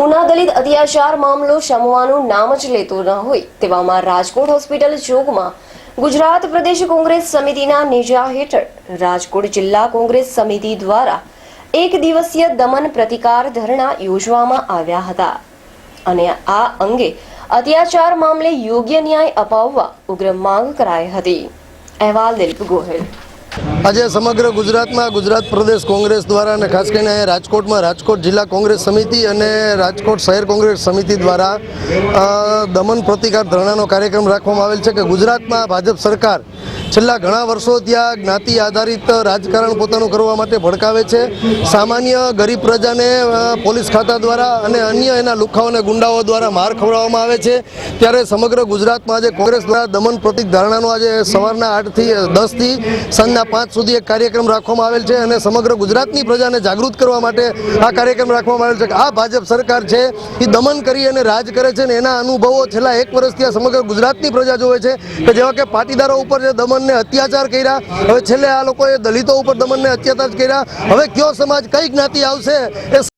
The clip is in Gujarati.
ઉના દલિત અત્યાચાર મામલો શમવાનું નામ જ લેતો ન હોય તેવામાં રાજકોટ હોસ્પિટલ ચોકમાં ગુજરાત પ્રદેશ કોંગ્રેસ સમિતિના નેજા હેઠળ રાજકોટ જિલ્લા કોંગ્રેસ સમિતિ દ્વારા એક દિવસીય દમન પ્રતિકાર ધરણા યોજવામાં આવ્યા હતા. અને આ અંગે અત્યાચાર મામલે યોગ્ય ન્યાય અપાવવા ઉગ્ર માંગ કરાઈ હતી. અહેવાલ દિલીપ ગોહિલ. આજે સમગ્ર ગુજરાતમાં ગુજરાત પ્રદેશ કોંગ્રેસ દ્વારા અને ખાસ કરીને અહીંયા રાજકોટમાં રાજકોટ જિલ્લા કોંગ્રેસ સમિતિ અને રાજકોટ શહેર કોંગ્રેસ સમિતિ દ્વારા દમન પ્રતિકાર ધરણાનો કાર્યક્રમ રાખવામાં આવેલ છે કે ગુજરાતમાં ભાજપ સરકાર છેલ્લા ઘણા વર્ષો ત્યાં જ્ઞાતિ આધારિત રાજકારણ પોતાનું કરવા માટે ભડકાવે છે. સામાન્ય ગરીબ પ્રજાને પોલીસ ખાતા દ્વારા અને અન્ય એના લુખાઓને ગુંડાઓ દ્વારા માર ખવડાવવામાં આવે છે. ત્યારે સમગ્ર ગુજરાતમાં આજે કોંગ્રેસ દ્વારા દમન પ્રતિક ધારણાનો આજે સવારના આઠથી દસથી સાંજના પાંચ સુધી એક કાર્યક્રમ રાખવામાં આવેલ છે અને સમગ્ર ગુજરાતની પ્રજાને જાગૃત કરવા માટે આ કાર્યક્રમ રાખવામાં આવેલ છે આ ભાજપ સરકાર છે એ દમન કરી અને રાજ કરે છે ને એના અનુભવો છેલ્લા એક વર્ષથી આ સમગ્ર ગુજરાતની પ્રજા જોવે છે કે જેવા કે પાટીદારો ઉપર જે દમનને અત્યાચાર કર્યા, હવે છેલ્લે આ લોકોએ દલિતો ઉપર દમનને અત્યાચાર કર્યા, હવે કયો સમાજ કઈ જ્ઞાતિ આવશે એ